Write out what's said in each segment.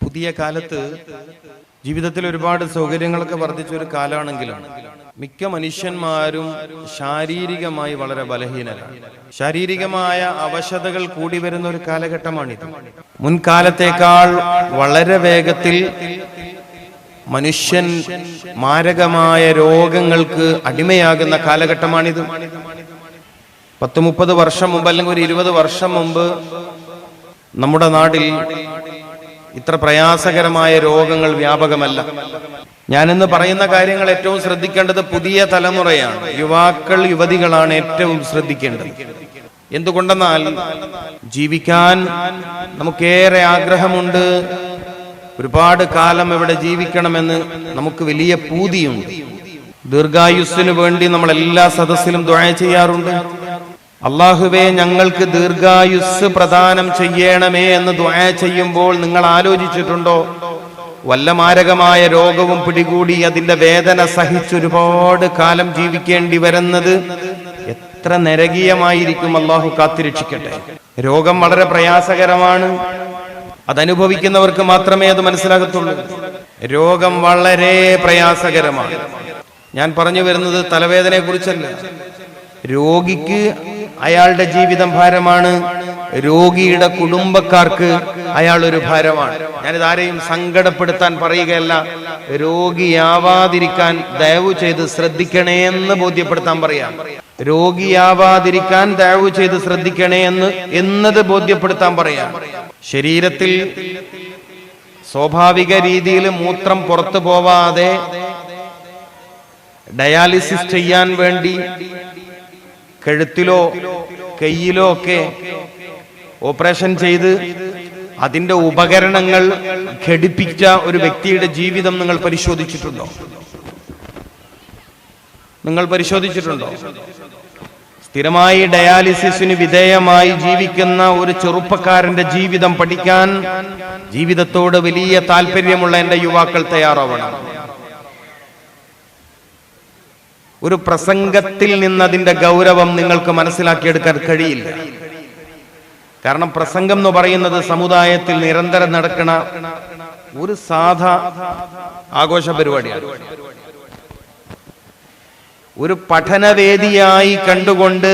പുതിയ കാലത്ത് ജീവിതത്തിൽ ഒരുപാട് സൗകര്യങ്ങളൊക്കെ വർദ്ധിച്ച ഒരു കാലമാണെങ്കിലും മിക്ക മനുഷ്യന്മാരും ശാരീരികമായി വളരെ ബലഹീനരാണ്. ശാരീരികമായ അവശതകൾ കൂടി വരുന്ന ഒരു കാലഘട്ടമാണിത്. മുൻകാലത്തേക്കാൾ വളരെ വേഗത്തിൽ മനുഷ്യൻ മാരകമായ രോഗങ്ങൾക്ക് അടിമയാകുന്ന കാലഘട്ടമാണിത്. പത്ത് മുപ്പത് വർഷം മുമ്പ് അല്ലെങ്കിൽ ഒരു ഇരുപത് വർഷം മുമ്പ് നമ്മുടെ നാട്ടിൽ ഇത്ര പ്രയാസകരമായ രോഗങ്ങൾ വ്യാപകമല്ല. ഞാനിന്ന് പറയുന്ന കാര്യങ്ങൾ ഏറ്റവും ശ്രദ്ധിക്കേണ്ടത് പുതിയ തലമുറയാണ്. യുവാക്കൾ യുവതികളാണ് ഏറ്റവും ശ്രദ്ധിക്കേണ്ടത്. എന്തുകൊണ്ടെന്നാൽ ജീവിക്കാൻ നമുക്കേറെ ആഗ്രഹമുണ്ട്. ഒരുപാട് കാലം ഇവിടെ ജീവിക്കണമെന്ന് നമുക്ക് വലിയ പൂതിയുണ്ട്. ദീർഘായുസ്സിനു വേണ്ടി നമ്മൾ എല്ലാ സദസ്സിലും ദ്വായ ചെയ്യാറുണ്ട്. അള്ളാഹുവെ ഞങ്ങൾക്ക് ദീർഘായുസ് പ്രദാനം ചെയ്യണമേ എന്ന് ദ്വായ ചെയ്യുമ്പോൾ നിങ്ങൾ ആലോചിച്ചിട്ടുണ്ടോ? വല്ല മാരകമായ രോഗവും പിടികൂടി അതിന്റെ വേദന സഹിച്ചൊരുപാട് കാലം ജീവിക്കേണ്ടി വരുന്നത് എത്ര നരകീയമായിരിക്കും അള്ളാഹു കാത്തിരക്ഷിക്കട്ടെ. രോഗം വളരെ പ്രയാസകരമാണ്. അതനുഭവിക്കുന്നവർക്ക് മാത്രമേ അത് മനസ്സിലാകത്തുള്ളൂ. രോഗം വളരെ പ്രയാസകരമാണ്. ഞാൻ പറഞ്ഞു വരുന്നത് തലവേദനയെ കുറിച്ചല്ല രോഗിക്ക് അയാളുടെ ജീവിതം ഭാരമാണ്. രോഗിയുടെ കുടുംബക്കാർക്ക് അയാൾ ഒരു ഭാരമാണ്. ഞാനിത് ആരെയും സങ്കടപ്പെടുത്താൻ പറയുകയല്ല. രോഗിയാവാതിരിക്കാൻ ദയവ് ചെയ്ത് ശ്രദ്ധിക്കണേ എന്ന് ബോധ്യപ്പെടുത്താൻ പറയാം. രോഗിയാവാതിരിക്കാൻ ദയവ് ചെയ്ത് ശ്രദ്ധിക്കണേ എന്ന് എന്നത് ബോധ്യപ്പെടുത്താൻ പറയാം. ശരീരത്തിൽ സ്വാഭാവിക രീതിയിൽ മൂത്രം പുറത്തു പോവാതെ ഡയാലിസിസ് ചെയ്യാൻ വേണ്ടി കഴുത്തിലോ കയ്യിലോ ഒക്കെ ഓപ്പറേഷൻ ചെയ്ത് അതിന്റെ ഉപകരണങ്ങൾ ഘടിപ്പിച്ച ഒരു വ്യക്തിയുടെ ജീവിതം നിങ്ങൾ പരിശോധിച്ചിട്ടുണ്ടോ? നിങ്ങൾ പരിശോധിച്ചിട്ടുണ്ടോ? സ്ഥിരമായി ഡയാലിസിസിന് വിധേയമായി ജീവിക്കുന്ന ഒരു ചെറുപ്പക്കാരന്റെ ജീവിതം പഠിക്കാൻ ജീവിതത്തോട് വലിയ താല്പര്യമുള്ള എന്റെ യുവാക്കൾ തയ്യാറാവണം. ഒരു പ്രസംഗത്തിൽ നിന്ന് അതിന്റെ ഗൗരവം നിങ്ങൾക്ക് മനസ്സിലാക്കിയെടുക്കാൻ കഴിയില്ല. കാരണം പ്രസംഗം എന്ന് പറയുന്നത് സമുദായത്തിൽ നിരന്തരം നടക്കുന്ന ഒരു സാധാ ആഘോഷ പരിപാടിയാണ്. ഒരു പഠനവേദിയായി കണ്ടുകൊണ്ട്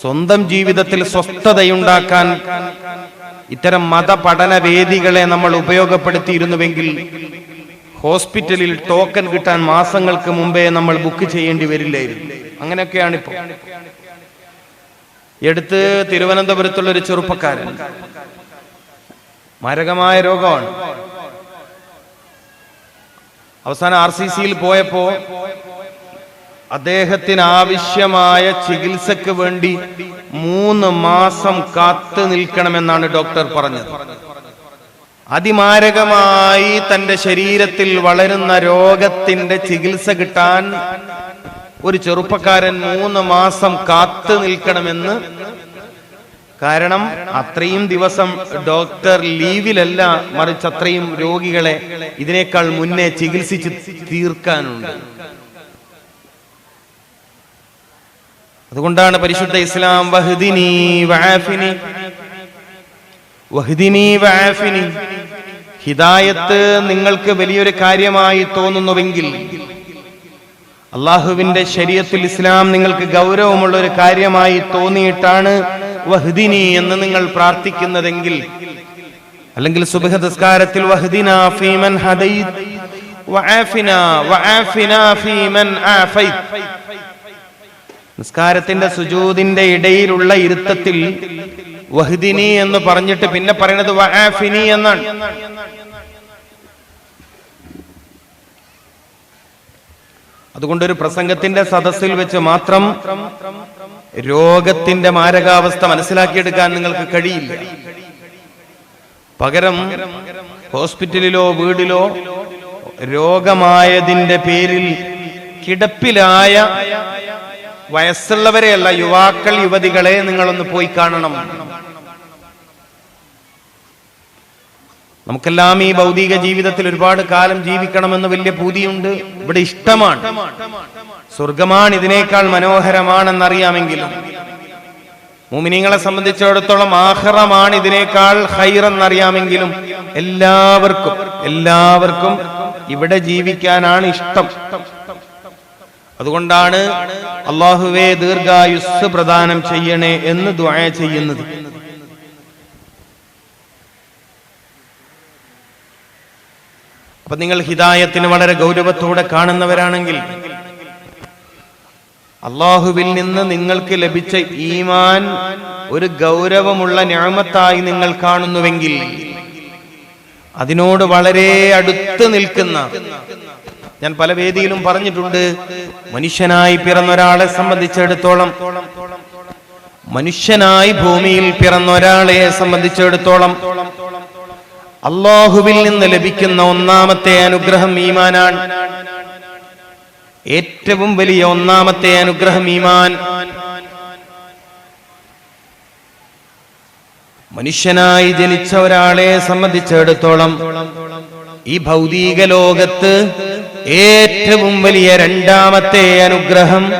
സ്വന്തം ജീവിതത്തിൽ സ്വസ്ഥതയുണ്ടാക്കാൻ ഇത്തരം മതപഠന വേദികളെ നമ്മൾ ഉപയോഗപ്പെടുത്തിയിരുന്നുവെങ്കിൽ ഹോസ്പിറ്റലിൽ ടോക്കൺ കിട്ടാൻ മാസങ്ങൾക്ക് മുമ്പേ നമ്മൾ ബുക്ക് ചെയ്യേണ്ടി വരില്ലായിരുന്നു. അങ്ങനെയൊക്കെയാണ് ഇപ്പോൾ എടുത്ത് തിരുവനന്തപുരത്തുള്ള ഒരു ചെറുപ്പക്കാരൻ. മാരകമായ രോഗമാണ്. അവസാനം ആർ സി സിയിൽ പോയപ്പോ അദ്ദേഹത്തിന് ആവശ്യമായ ചികിത്സക്ക് വേണ്ടി മൂന്ന് മാസം കാത്തു നിൽക്കണമെന്നാണ് ഡോക്ടർ പറഞ്ഞത്. അതിമാരകമായി തന്റെ ശരീരത്തിൽ വളരുന്ന രോഗത്തിന്റെ ചികിത്സ കിട്ടാൻ ഒരു ചെറുപ്പക്കാരൻ മൂന്ന് മാസം കാത്തു നിൽക്കണമെന്ന്. കാരണം അത്രയും ദിവസം ഡോക്ടർ ലീവിലല്ല മറിച്ച് അത്രയും രോഗികളെ ഇതിനേക്കാൾ മുന്നേ ചികിത്സിച്ച് തീർക്കാനുണ്ട്. അതുകൊണ്ടാണ് പരിശുദ്ധ ഇസ്ലാം വഹ്ദിനി വആഫിനി വഹ്ദിനി വആഫിനി ഹിദായത്ത് നിങ്ങൾക്ക് വലിയൊരു കാര്യമായി തോന്നുന്നുവെങ്കിൽ അള്ളാഹുവിന്റെ ശരീരത്തിൽ ഇസ്ലാം നിങ്ങൾക്ക് ഗൗരവമുള്ള ഒരു കാര്യമായി തോന്നിയിട്ടാണ് വഹ്ദിനി എന്ന് നിങ്ങൾ പ്രാർത്ഥിക്കുന്നതെങ്കിൽ അല്ലെങ്കിൽ സുബഹ നിസ്കാരത്തിൽ വഹ്ദിന ഫീമൻ ഫീമൻ നിസ്കാരത്തിന്റെ സുജൂദിന്റെ ഇടയിലുള്ള ഇരുത്തത്തിൽ വഹ്ദിനി എന്ന് പറഞ്ഞിട്ട് പിന്നെ പറയുന്നത് വആഫിനി എന്നാണ്. അതുകൊണ്ട് ഒരു പ്രസംഗത്തിന്റെ സദസ്സിൽ വെച്ച് മാത്രം രോഗത്തിന്റെ മാരകാവസ്ഥ മനസ്സിലാക്കിയെടുക്കാൻ നിങ്ങൾക്ക് കഴിയില്ല. പകരം ഹോസ്പിറ്റലിലോ വീടിലോ രോഗമായതിന്റെ പേരിൽ കിടപ്പിലായ വയസ്സുള്ളവരെയല്ല യുവാക്കൾ യുവതികളെ നിങ്ങളൊന്ന് പോയി കാണണം. നമുക്കെല്ലാം ഈ ഭൗതിക ജീവിതത്തിൽ ഒരുപാട് കാലം ജീവിക്കണമെന്ന് വലിയ പൂതിയുണ്ട്. ഇവിടെ ഇഷ്ടമാണ്. സ്വർഗമാണ് ഇതിനേക്കാൾ മനോഹരമാണെന്നറിയാമെങ്കിലും മുമിനിങ്ങളെ സംബന്ധിച്ചിടത്തോളം ആഹ്റമാണ് ഇതിനേക്കാൾ ഹൈറെന്നറിയാമെങ്കിലും എല്ലാവർക്കും എല്ലാവർക്കും ഇവിടെ ജീവിക്കാനാണ് ഇഷ്ടം. അതുകൊണ്ടാണ് അള്ളാഹുവേ ദീർഘായുസ് പ്രദാനം ചെയ്യണേ എന്ന് ദ്വായ ചെയ്യുന്നത്. അപ്പൊ നിങ്ങൾ ഹിതായത്തിന് വളരെ ഗൗരവത്തോടെ കാണുന്നവരാണെങ്കിൽ അള്ളാഹുവിൽ നിന്ന് നിങ്ങൾക്ക് ലഭിച്ച ഈമാൻ ഒരു ഗൗരവമുള്ള ഞാമത്തായി നിങ്ങൾ കാണുന്നുവെങ്കിൽ അതിനോട് വളരെ അടുത്ത് നിൽക്കുന്ന ഞാൻ പല വേദിയിലും പറഞ്ഞിട്ടുണ്ട് മനുഷ്യനായി പിറന്ന ഒരാളെ സംബന്ധിച്ചിടത്തോളം മനുഷ്യനായി ഭൂമിയിൽ പിറന്ന ഒരാളെ സംബന്ധിച്ചിടത്തോളം അള്ളാഹുവിൽ നിന്ന് ലഭിക്കുന്ന ഒന്നാമത്തെ അനുഗ്രഹം ഈമാനാണ്. ഏറ്റവും വലിയ ഒന്നാമത്തെ അനുഗ്രഹം ഈമാൻ. മനുഷ്യനായി ജനിച്ച ഒരാളെ സംബന്ധിച്ചിടത്തോളം ഈ ഭൗതിക ലോകത്ത് ഏറ്റവും വലിയ രണ്ടാമത്തെ അനുഗ്രഹം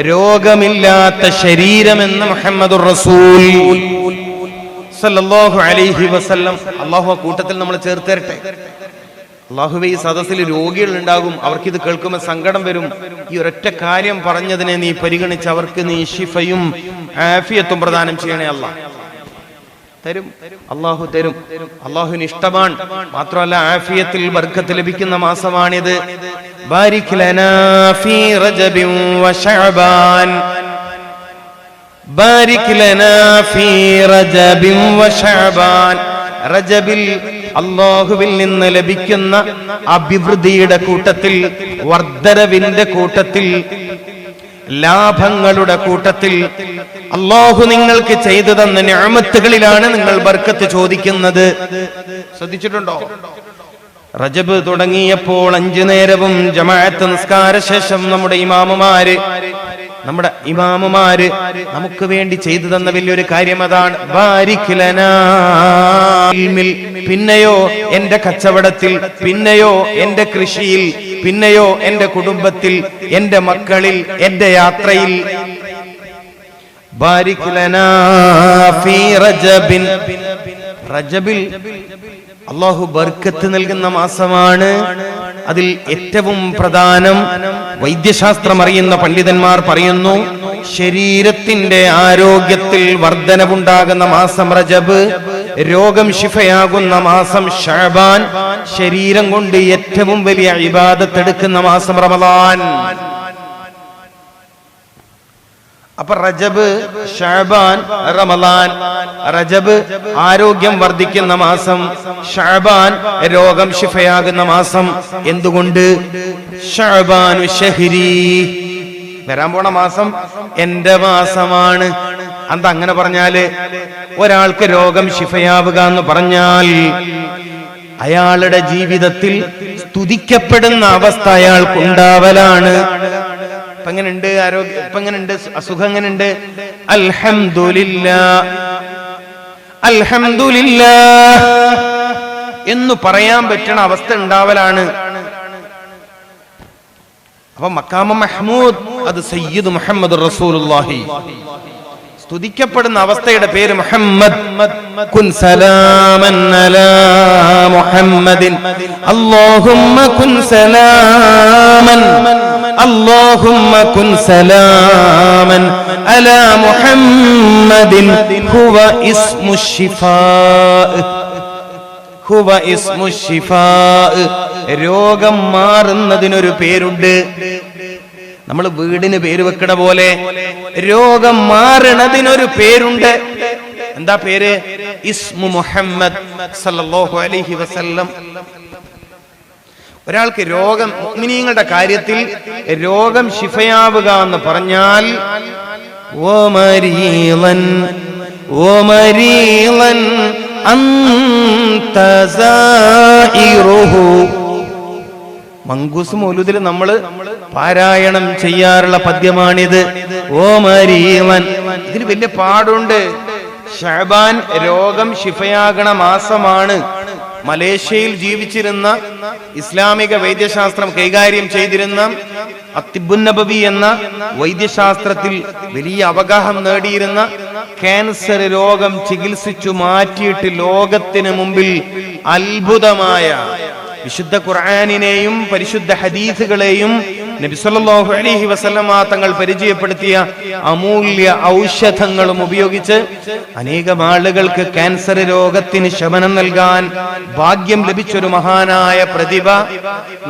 രോഗമില്ലാത്ത ശരീരമെന്ന് മുഹമ്മദ് റസൂൽ. സല്ലല്ലാഹു അലൈഹി വസല്ലം. കൂട്ടത്തിൽ നമ്മൾ ചേർത്തരട്ടെ. അള്ളാഹുവെ ഈ സദസ്സിൽ രോഗികൾ ഉണ്ടാകും അവർക്ക് ഇത് കേൾക്കുമ്പോൾ സങ്കടം വരും. ഈ ഒരൊറ്റ കാര്യം പറഞ്ഞതിനെ നീ പരിഗണിച്ച് അവർക്ക് നീ ഷിഫയും ആഫിയത്തും പ്രദാനം ചെയ്യണേ അല്ല. തരും. അള്ളാഹു തരും. അള്ളാഹുവിന് ഇഷ്ടമാണ്. മാത്രമല്ല ആഫിയത്തിൽ ബർക്കത്ത് ലഭിക്കുന്ന മാസമാണിത്. ബാരിക് ലനാ ഫീ റജബിൻ വശഅബാൻ ബാരിക് ലനാ ഫീ റജബിൻ വശഅബാൻ റജബിൽ അള്ളാഹുവിൽ നിന്ന് ലഭിക്കുന്ന അഭിവൃദ്ധിയുടെ കൂട്ടത്തിൽ വർദ്ധരവിന്റെ കൂട്ടത്തിൽ ലാഭങ്ങളുടെ കൂട്ടത്തിൽ അള്ളാഹു നിങ്ങൾക്ക് ചെയ്തു തന്ന ഞാമത്തുകളിലാണ് നിങ്ങൾ ബർക്കത്ത് ചോദിക്കുന്നത്. ശ്രദ്ധിച്ചിട്ടുണ്ടോ? റജബ് തുടങ്ങിയപ്പോൾ അഞ്ചു നേരവും ജമാഅത്ത് നിസ്കാര ശേഷം നമ്മുടെ ഇമാമുമാര് നമ്മുടെ ഇമാമുമാര് നമുക്ക് വേണ്ടി ചെയ്തു തന്ന വലിയൊരു കാര്യം അതാണ്. പിന്നെയോ എന്റെ കച്ചവടത്തിൽ പിന്നെയോ എന്റെ കൃഷിയിൽ പിന്നെയോ എന്റെ കുടുംബത്തിൽ എന്റെ മക്കളിൽ എന്റെ യാത്രയിൽ. റജബിൽ അള്ളാഹു ബർക്കത്ത് നൽകുന്ന മാസമാണ്. അതിൽ ഏറ്റവും പ്രധാനം വൈദ്യശാസ്ത്രം അറിയുന്ന പണ്ഡിതന്മാർ പറയുന്നു ശരീരത്തിന്റെ ആരോഗ്യത്തിൽ വർധനവുണ്ടാകുന്ന മാസം റജബ് രോഗം ശിഫയാകുന്ന മാസം ഷാബാൻ ശരീരം കൊണ്ട് ഏറ്റവും വലിയ ഇബാദത്തെടുക്കുന്ന മാസം റമദാൻ. അപ്പൊ റജബ് ഷാബാൻ റമലാൻ റജബ് ആരോഗ്യം വർദ്ധിക്കുന്ന മാസം ഷാബാൻ രോഗം ശിഫയാകുന്ന മാസം. എന്തുകൊണ്ട്? ഷാബാനു ഷഹരി. വരാൻ പോണ മാസം എന്റെ മാസമാണ്. അന്ത അങ്ങനെ പറഞ്ഞാൽ ഒരാൾക്ക് രോഗം ശിഫയാവുക എന്ന് പറഞ്ഞാൽ അയാളുടെ ജീവിതത്തിൽ സ്തുതിക്കപ്പെടുന്ന അവസ്ഥ അയാൾക്കുണ്ടാവലാണ് ഇപ്പൊ എങ്ങനെയുണ്ട് ആരോഗ്യം ഇപ്പൊ എങ്ങനെയുണ്ട് അസുഖം എങ്ങനെയുണ്ട് അൽഹംദുലില്ല. അൽഹംദുലില്ല. എന്ന് പറയാൻ പറ്റണ അവസ്ഥ ഉണ്ടാവലാണ്. അപ്പൊ മക്കാമ മഹ്മൂദ് അത് സയ്യിദ് മുഹമ്മദ് റസൂലുള്ളാഹി. സ്തുതിക്കപ്പെടുന്ന അവസ്ഥയുടെ പേര് മുഹമ്മദ് കുൻ സലാമൻ അലാ മുഹമ്മദിൻ അല്ലാഹുമ്മ കുൻ സലാമൻ اللهم كن سلاما على محمد هو اسم الشفاء هو اسم الشفاء രോഗം മാറുന്നതിനൊരു പേരുണ്ട് നമ്മൾ വീടിന് പേര് വെക്കണ പോലെ രോഗം മാറണതിനൊരു പേരുണ്ട്. എന്താ പേര്? ഇസ്മു മുഹമ്മദ് സല്ലല്ലാഹു അലൈഹി വസല്ലം. ഒരാൾക്ക് രോഗം മുഅ്മിനീങ്ങളുടെ കാര്യത്തിൽ രോഗം ശിഫയാവുക എന്ന് പറഞ്ഞാൽ ഓ മരീളൻ ഓ മരീളൻ അന്ത സായിറുഹു മങ്കൂസ് മൗലൂദിൽ നമ്മൾ പാരായണം ചെയ്യാറുള്ള പദ്യമാണിത്. ഓ മരീവൻ ഇതിന് വലിയ പാടുണ്ട്. ഷഹബാൻ രോഗം ശിഫയാകണ മാസമാണ്. മലേഷ്യയിൽ ജീവിച്ചിരുന്ന ഇസ്ലാമിക വൈദ്യശാസ്ത്രം കൈകാര്യം ചെയ്തിരുന്ന അത്തിബുന്നബവി എന്ന വൈദ്യശാസ്ത്രത്തിൽ വലിയ അവഗാഹം നേടിയിരുന്ന ക്യാൻസർ രോഗം ചികിത്സിച്ചു മാറ്റിയിട്ട് ലോകത്തിന് മുമ്പിൽ അത്ഭുതമായ വിശുദ്ധ ഖുർആാനിനെയും പരിശുദ്ധ ഹദീസുകളെയും നബി അലഹി വസല്ലമ തങ്ങൾ പരിചയപ്പെടുത്തിയ അമൂല്യ ഔഷധങ്ങളും ഉപയോഗിച്ച് അനേകം ആളുകൾക്ക് ക്യാൻസർ രോഗത്തിന് ശമനം നൽകാൻ ഭാഗ്യം ലഭിച്ചൊരു മഹാനായ പ്രതിഭ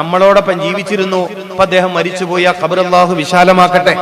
നമ്മളോടൊപ്പം ജീവിച്ചിരുന്നു. അദ്ദേഹം ആ ഖബർ അള്ളാഹു വിശാലമാക്കട്ടെ.